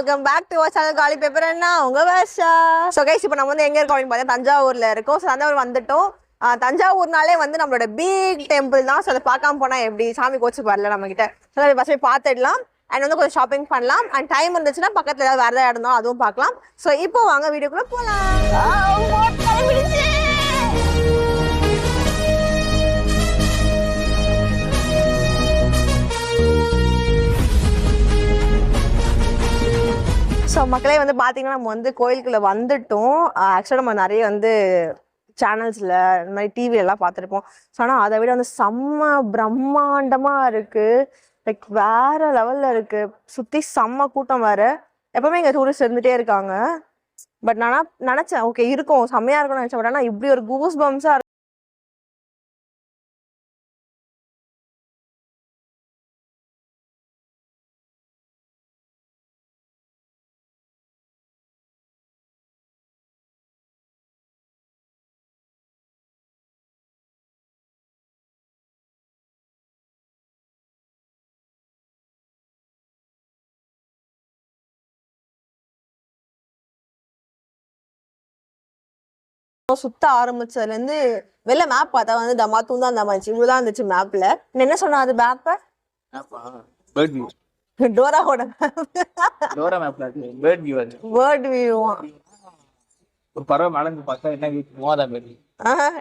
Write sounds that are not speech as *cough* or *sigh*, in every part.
Welcome back to our channel காலி paper என்ன உங்க வருஷா ஸோ கைஸ் இப்போ நம்ம வந்து எங்கே இருக்கோம் அப்படின்னு பார்த்தா தஞ்சாவூரில் இருக்கோம். ஸோ தஞ்சாவூர் வந்துட்டோம். தஞ்சாவூர்னாலே வந்து நம்மளோட பிக் டெம்பிள் தான். ஸோ அதை பார்க்காம போனால் எப்படி சாமி கோச்சு வரல நம்ம கிட்ட ஸோ அதை பஸ் போய் பார்த்துடலாம். அண்ட் வந்து கொஞ்சம் ஷாப்பிங் பண்ணலாம். அண்ட் டைம் இருந்துச்சுன்னா பக்கத்தில் ஏதாவது வேறு ஏதாவது அதுவும் பார்க்கலாம். ஸோ இப்போ வாங்க வீடியோக்குள்ளே போகலாம் ஸோ மக்களே வந்து பார்த்தீங்கன்னா நம்ம வந்து கோயிலுக்குள்ள வந்துட்டோம். ஆக்சுவலாக நம்ம நிறைய வந்து சேனல்ஸில் இந்த மாதிரி டிவியெல்லாம் பார்த்துருப்போம் ஸோ ஆனால் அதை விட வந்து செம்ம பிரம்மாண்டமாக இருக்குது லைக் வேற லெவலில் இருக்குது சுற்றி செம்ம கூட்டம் வேறு. எப்போவுமே இங்கே டூரிஸ்ட் இருந்துகிட்டே இருக்காங்க. பட் நான் நினச்சேன் ஓகே இருக்கும். செம்மையாக இருக்கும்னு நினச்சேன். பட் ஆனால் இப்படி ஒரு கூஸ் பம்ஸாக சுத்த ஆரம்பிச்சதுலேருந்து வெளில மேப் பார்த்தா வந்து தமாத்தும் தான் தமாச்சு இவ்வளோதான் இருந்துச்சு மேப்ல என்ன சொன்னா அது மேப்பை பேர்ட் டோராவோட டோரா மேப்ல பேர்ட் வியூ அது. வேர்ட் வியூ ஒரு பறவை மேல இருந்து பார்த்தா என்ன மூவாதான் பேர்ட்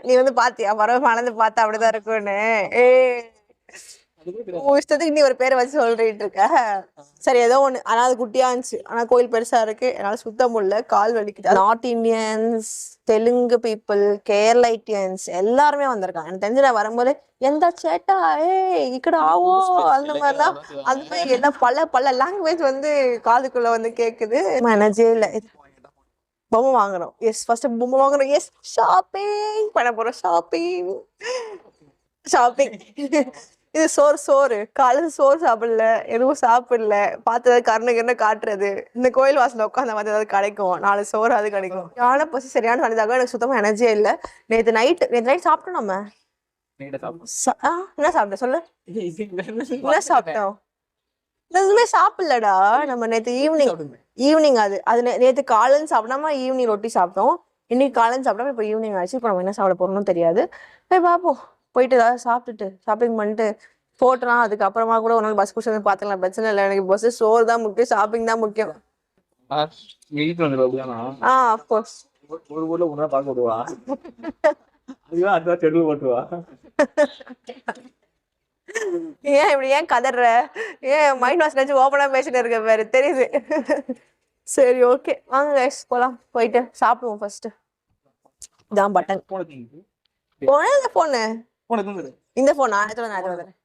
நீ வந்து பாத்தியா? பறவை மணந்து பார்த்தா அப்படிதான் இருக்கும்னு. ஏ இஷ்டத்துக்கு நீ ஒரு பேரை வச்சு சொல்லிட்டு இருக்க. சரி ஏதோ ஒண்ணு. ஆனா அது குட்டியா இருந்துச்சு. ஆனா கோயில் பெருசா இருக்கு. என்னால சுத்த முடியல. கால் வலிக்குது. North Indians Telugu people Keralites எல்லாருமே வந்திருக்காங்க. எனக்கு தெரிஞ்சு நான் வரும்போது எந்த சேட்டா? ஏ இக்கட ஆவோ அந்த மாதிரிலாம். அந்த மாதிரி எல்லாம் பல பல லாங்குவேஜ் வந்து காதுக்குள்ள வந்து கேக்குது. எனர்ஜியே இல்லை பொம்மை வாங்குறோம். எஸ் ஃபர்ஸ்ட் பொம்மை வாங்குறோம். எஸ் ஷாப்பிங் பண்ண போறோம். ஷாப்பிங் *laughs* ஷாப்பிங் இது சோறு சோறு. காலையில் சோறு சாப்பிடல எதுவும் சாப்பிடல. பார்த்தது கருணு என்ன காட்டுறது. இந்த கோயில் வாசல்ல உட்காந்த மாதிரி ஏதாவது கிடைக்கும். நாலு சோறு அது கிடைக்கும். யானை பசி சரியான சனிதாக எனக்கு சுத்தமா எனர்ஜியே இல்லை. நேற்று நைட் நேற்று நைட் சாப்பிட்டோம் நம்ம. என்ன சாப்பிட்ட? சொல்லு. என்ன சாப்பிட்டோம்? எதுவுமே சாப்பிடலடா. நம்ம நேற்று ஈவினிங் ஈவினிங் அது. அது நே- நேத்து காலைன்னு சாப்பிடாம ஈவினிங் ரொட்டி சாப்பிட்டோம். இன்னைக்கு காலைன்னு சாப்பிடாம இப்போ ஈவினிங் ஆச்சு. இப்போ நம்ம என்ன சாப்பிட போறோம்னு தெரியாது. போய் பார்ப்போம். போயிட்டு ஏதாவது சாப்பிட்டுட்டு ஷாப்பிங் பண்ணிட்டு போட்டலாம் அதுக்கப்புறமா கூட ஒரு நாள் பஸ் குஷன் பார்த்துக்கலாம் பிரச்சனை இல்லை. எனக்கு பஸ் சோறு தான் முக்கியம் ஷாப்பிங் தான் முக்கியம். ஆ அஃப்கோர்ஸ் ஒரு ஊர்ல ஒன்றா பார்க்க விடுவா அதுதான் அதுதான் தெருவு ஓட்டுவா? ஏன் இப்படி ஏன் கதற ஏன் மைண்ட் வாஷ் நினச்சி ஓப்பனாக பேசிட்டு இருக்க பாரு தெரியுது. சரி ஓகே வாங்க கைஸ் போகலாம் போயிட்டு சாப்பிடுவோம் ஃபர்ஸ்ட் இதான் பட்டன் போனது போனே இந்த போன் ஃபோன் நான் எடுத்து நான் எடுத்து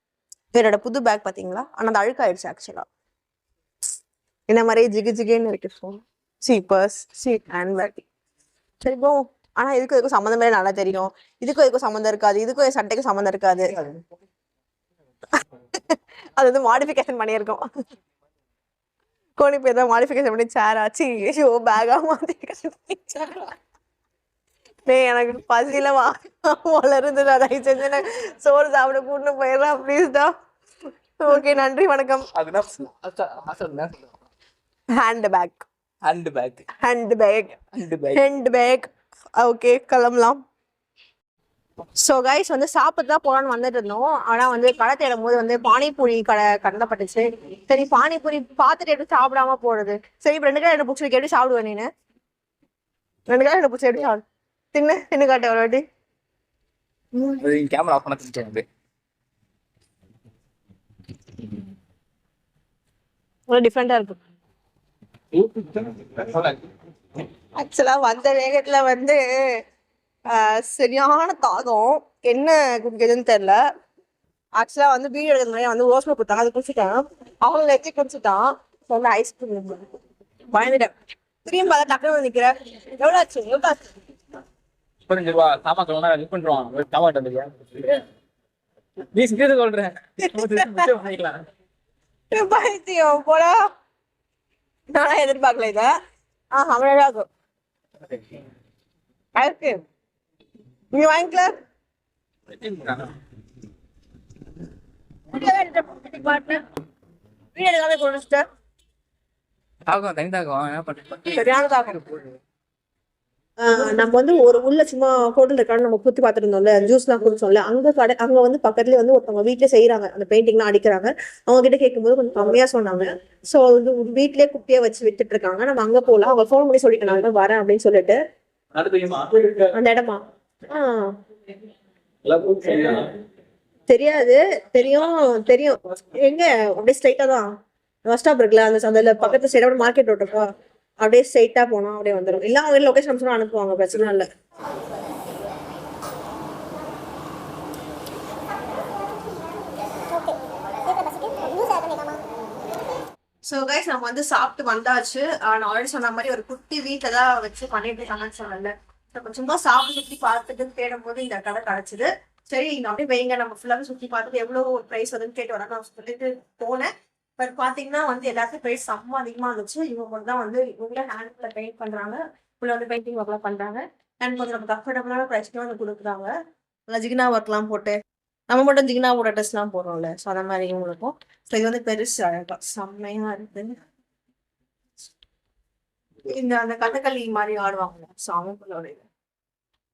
என்னோட புது பேக் பாத்தீங்களா ஆனா அது அழுக்காயிடுச்சு ஆக்சுவலா என்ன மாதிரி ஜிகு ஜிகுன்னு இருக்கு ஃபோன் சி பர்ஸ் சி ஹேண்ட் பேக் சரி போ. ஆனா இதுக்கும் இதுக்கும் சம்மந்தமே நல்லா தெரியும். இதுக்கும் இதுக்கும் சம்மந்தம் இருக்காது. இதுக்கும் என் சட்டைக்கும் சம்மந்தம் இருக்காது. *laughs* அது வந்து மாடிஃபிகேஷன் பண்ணியிருக்கோம். கோணி போய் தான் மாடிஃபிகேஷன் பண்ணி சேர் ஆச்சு ஐயோ பேகா மாடிஃபிகேஷன் பண்ணி டேய் எனக்கு பசியில வா வளருது நான் தயவு செஞ்சு எனக்கு சோறு சாப்பிட கூட்டு போயிடலாம் ப்ளீஸ் டா. ஓகே நன்றி வணக்கம். Handbag handbag handbag handbag handbag okay கிளம்பலாம். ஸோ கைஸ் வந்து சாப்பிட்டு தான் போகலான்னு வந்துட்டு இருந்தோம். ஆனால் வந்து கடை தேடும் போது வந்து பானிபூரி கடை கண்டப்பட்டுச்சு. சரி பானிபூரி பார்த்துட்டு எப்படி சாப்பிடாம போறது. சரி இப்போ ரெண்டு கடை ரெண்டு பிடிச்சி எப்படி சாப்பிடுவேன் நீனு. ரெண்டு கடை ரெண்டு பிடிச்சி எப்படி சாப்பிடு. தின்னு தின்னு காட்டு ஒரு வாட்டி. கேமரா ஆஃப் பண்ண தெரிஞ்சது ஒரு டிஃப்ரெண்டா இருக்கு. ஆக்சுவலா வந்த வேகத்துல வந்து சரியான தாகம். என்ன குடிக்கிறதுன்னு தெரியல. ஆக்சுவலா வந்து வீடியோ எடுக்கிற முன்னாடி வந்து ஓஸ்மே கொடுத்தாங்க. அது குடிச்சிட்டேன். அவங்க வச்சு குடிச்சிட்டான். வந்து ஐஸ்கிரீம் பயந்துட்டேன். திரும்பி பார்த்தா டக்குனு வந்து நிக்கிறேன். எவ்வளவு ஆச்சு? எவ்வளவு ஆச்சு? பதினஞ்சு ரூபா சாமான் கழுவுனா இது நீ சொல்றேன் பண்ணிக்கலாம். ஏய், பைத்தியம் போடா நானா எதிர்பார்க்கல இத. ஆ அவ்வளோதான் இருக்கும் நீ வாங்கிக்கல. எடுக்காம குடிச்சிட்டேன் தாக்கம் தனி தாக்கம் என்ன பண்றது சரியான தாக்கம் ஆஹ் நம்ம வந்து ஒரு உள்ள சும்மா ஹோட்டல் இருக்கான்னு நம்ம குத்தி பார்த்துட்டு இருந்தோம்ல ஜூஸ்லாம் குடிச்சோம்ல அங்க கடை அங்க வந்து பக்கத்துலயே வந்து ஒருத்தவங்க வீட்லயே செய்யறாங்க அந்த பெயிண்டிங்லாம் அடிக்கிறாங்க. அவங்க கிட்ட கேட்கும்போது கொஞ்சம் கம்மியா சொன்னாங்க. சோ வந்து வீட்லயே குட்டியா வச்சு வித்துட்டு இருக்காங்க நம்ம அங்க போலாம். அவங்க ஃபோன் பண்ணி சொல்லிட்டு நான் வரேன் அப்படின்னு சொல்லிட்டு. அந்த இடமா? ஆஹ் தெரியாது. தெரியும் தெரியும். எங்க? அப்படியே ஸ்ட்ரைட்டா தான். பஸ் ஸ்டாப் இருக்குல்ல அந்த அந்த பக்கத்து சைடு மார்க்கெட் ரோட் இருக்கா? அப்படியே ஸ்ட்ரைட்டா போனோம் அப்படியே வந்துடும் இல்ல அவங்க லொகேஷன் அனுப்பிச்சு அனுப்புவாங்க பிரச்சனை இல்லை. ஸோ கைஸ் நம்ம வந்து சாப்பிட்டு வந்தாச்சு. நான் ஆல்ரெடி சொன்ன மாதிரி ஒரு குட்டி வீட்டில் தான் வச்சு பண்ணிட்டு இருக்காங்கன்னு சொன்னல நம்ம சும்மா சாப்பிட்டு சுற்றி பார்த்துட்டு தேடும் போது இந்த கடை கிடச்சிது. சரி அப்படியே வைங்க நம்ம ஃபுல்லாக சுற்றி பார்த்துட்டு எவ்வளோ ப்ரைஸ் வருதுன்னு கேட்டு வரேன் நான் சொல்லிட்டு போனேன். பட் பார்த்தீங்கன்னா வந்து எல்லாத்துக்கும் ப்ரைஸ் செம்ம அதிகமாக இருந்துச்சு. இவங்க மட்டும் தான் வந்து இவங்களே ஹேண்ட்ல பெயிண்ட் பண்ணுறாங்க உள்ள வந்து பெயிண்டிங் ஒர்க்லாம் பண்ணுறாங்க அண்ட் கொஞ்சம் நம்ம கம்ஃபர்டபுளான ப்ரைஸ்க்கு வந்து கொடுக்குறாங்க. நல்லா ஜிகினா ஒர்க்லாம் போட்டு நம்ம மட்டும் ஜிகினாவோட ட்ரெஸ்லாம் போடுறோம்ல. ஸோ அந்த மாதிரி இவங்களுக்கும். ஸோ இது வந்து பெருசு அழகா செம்மையா இருக்கு. இந்த அந்த கதகளி மாதிரி ஆடுவாங்கல்ல ஸோ அவங்களோட இது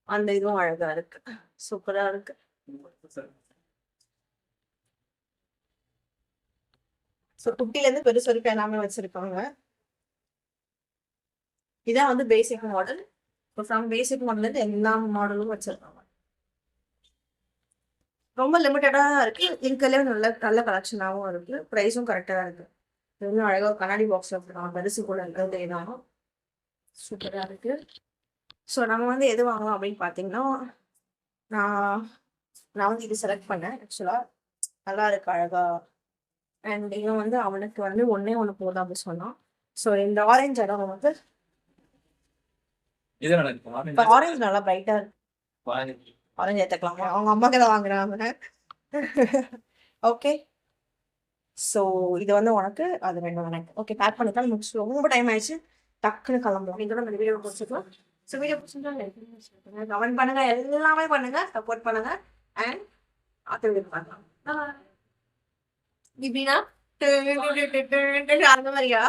அந்த இதுவும் அழகா இருக்கு. சூப்பரா இருக்கு. ஸோ குட்டில இருந்து பெருசு வரைக்கும் எல்லாமே வச்சிருக்காங்க. இதான் வந்து basic model so from basic மாடல்ல இருந்து எல்லா மாடலும் வச்சிருக்காங்க. ரொம்ப லிமிட்டடாக தான் இருக்கு இருக்கிறதுலே நல்ல நல்ல கலெக்ஷனாகவும் இருக்கு. ப்ரைஸும் கரெக்டாக இருக்கு. இன்னும் அழகாக கண்ணாடி பாக்ஸ் போட்டுருக்காங்க பெருசு கூட இருக்கிறது இதாகும் சூப்பராக இருக்கு. ஸோ நம்ம வந்து எது வாங்கலாம் அப்படின்னு பார்த்தீங்கன்னா நான் நான் வந்து இது செலக்ட் பண்ணேன். ஆக்சுவலாக நல்லா இருக்கு அழகாக அண்ட் இவன் வந்து அவனுக்கு வந்து ஒன்னே ஒன்று போதும் அப்படின்னு சொன்னான். ஸோ இந்த ஆரஞ்சு இடம் வந்து ஆரஞ்சு நல்லா பிரைட்டா இருக்கு. ஆரஞ்சு ஏற்றுக்கலாமா அவங்க அம்மாக்கு தான் வாங்குறாங்க ஓகே ஸோ இது வந்து உனக்கு அது வேணும் எனக்கு ஓகே பேக் பண்ணிக்கலாம் முடிச்சு ரொம்ப டைம் ஆயிடுச்சு. டக்குன்னு கிளம்பலாம் இதோட நம்ம வீடியோ முடிச்சுக்கலாம். ஸோ வீடியோ பிடிச்சிருந்தா கமெண்ட் பண்ணுங்க. எல்லாமே பண்ணுங்க. சப்போர்ட் பண்ணுங்க. அண்ட் ஆத்திரம் பண்ணலாம் இப்படின்னா அந்த மாதிரியா